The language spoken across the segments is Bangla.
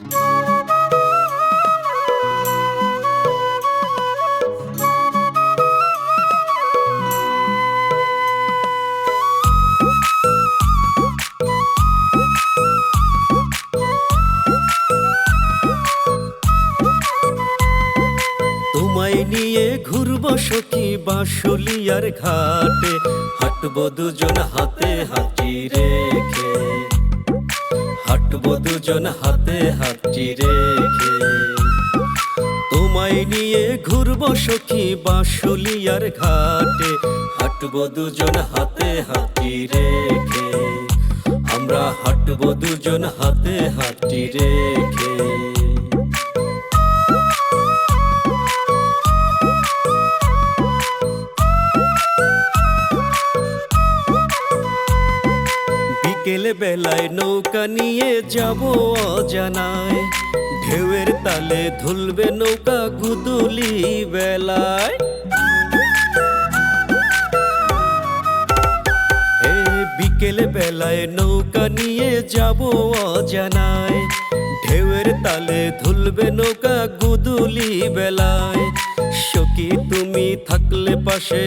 তোমায় নিয়ে ঘুরবো সখী বাঁশুলিয়ার ঘাটে হাঁটবো দুজন হাতে হাঁটি রেখে। হাঁটবো দুজন হাতে হাঁটি রেখে। তোমায় নিয়ে ঘুরবো সখী বাঁশুলিয়ার ঘাটে। হাঁটবো দুজন হাতে হাঁটি রেখে। আমরা হাঁটবো দুজন হাতে হাঁটি রেখে। বিকেল বেলায় নৌকা নিয়ে যাব অজানায়। ঢেউয়ের তালে ধুলবে নৌকা গুদুলি বেলায়। বিকেল বেলায় নৌকা নিয়ে যাব অজানায়। ঢেউয়ের তালে ধুলবে নৌকা গুদুলি বেলায়। সখী তুমি থাকলে পাশে।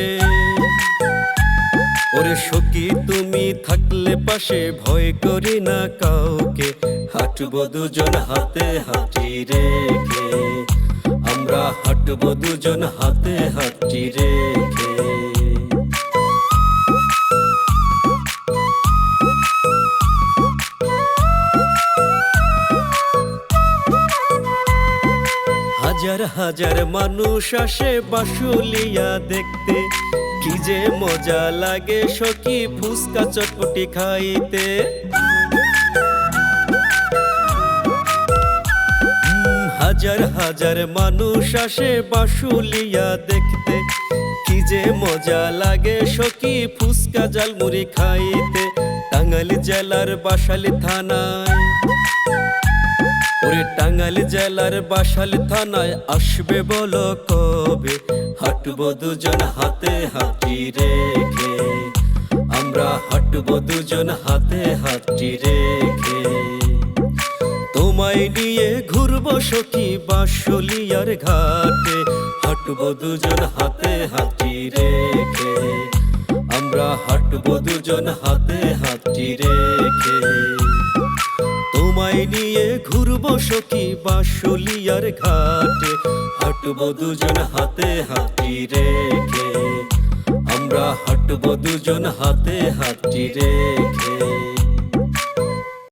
ওরে সখী, তুমি থাকলে পাশে ভয় করি না কাউকে। হাঁটবো দুজন হাতে হাঁটি রেখে, আমরা হাঁটবো দুজন হাতে হাঁটি রেখে। হাজার হাজার মানুষ আসে বাসুলিয়া দেখতে কি যে মজা লাগে সখী ফুচকা চটপটি খাইতে। হাজার হাজার মানুষ আসে বাসুলিয়া দেখতে। কি যে মজা লাগে সখী ফুচকা জালমুড়ি খাইতে টাঙ্গাইল জেলার বাসালি থানায়। ওরে টাঙ্গাইল জেলার বাসাল থানায় আসবে বলো কবে? হাঁটবো দুজন হাতে হাঁটি রেখে। আমরা হাঁটবো দুজন হাতে হাঁটি রেখে। তোমায় নিয়ে ঘুরবো সখী বাসলিয়ার ঘাটে। হাঁটবো দুজন হাতে হাঁটি রেখে। আমরা হাঁটবো দুজন হাতে হাঁটি রেখে নিয়ে ঘুরবো সখী বাসলিয়ার ঘাটে। হাঁটবো দুজন হাতে হাতি রেখে। আমরা হাঁটবো দুজন হাতে হাতি রেখে।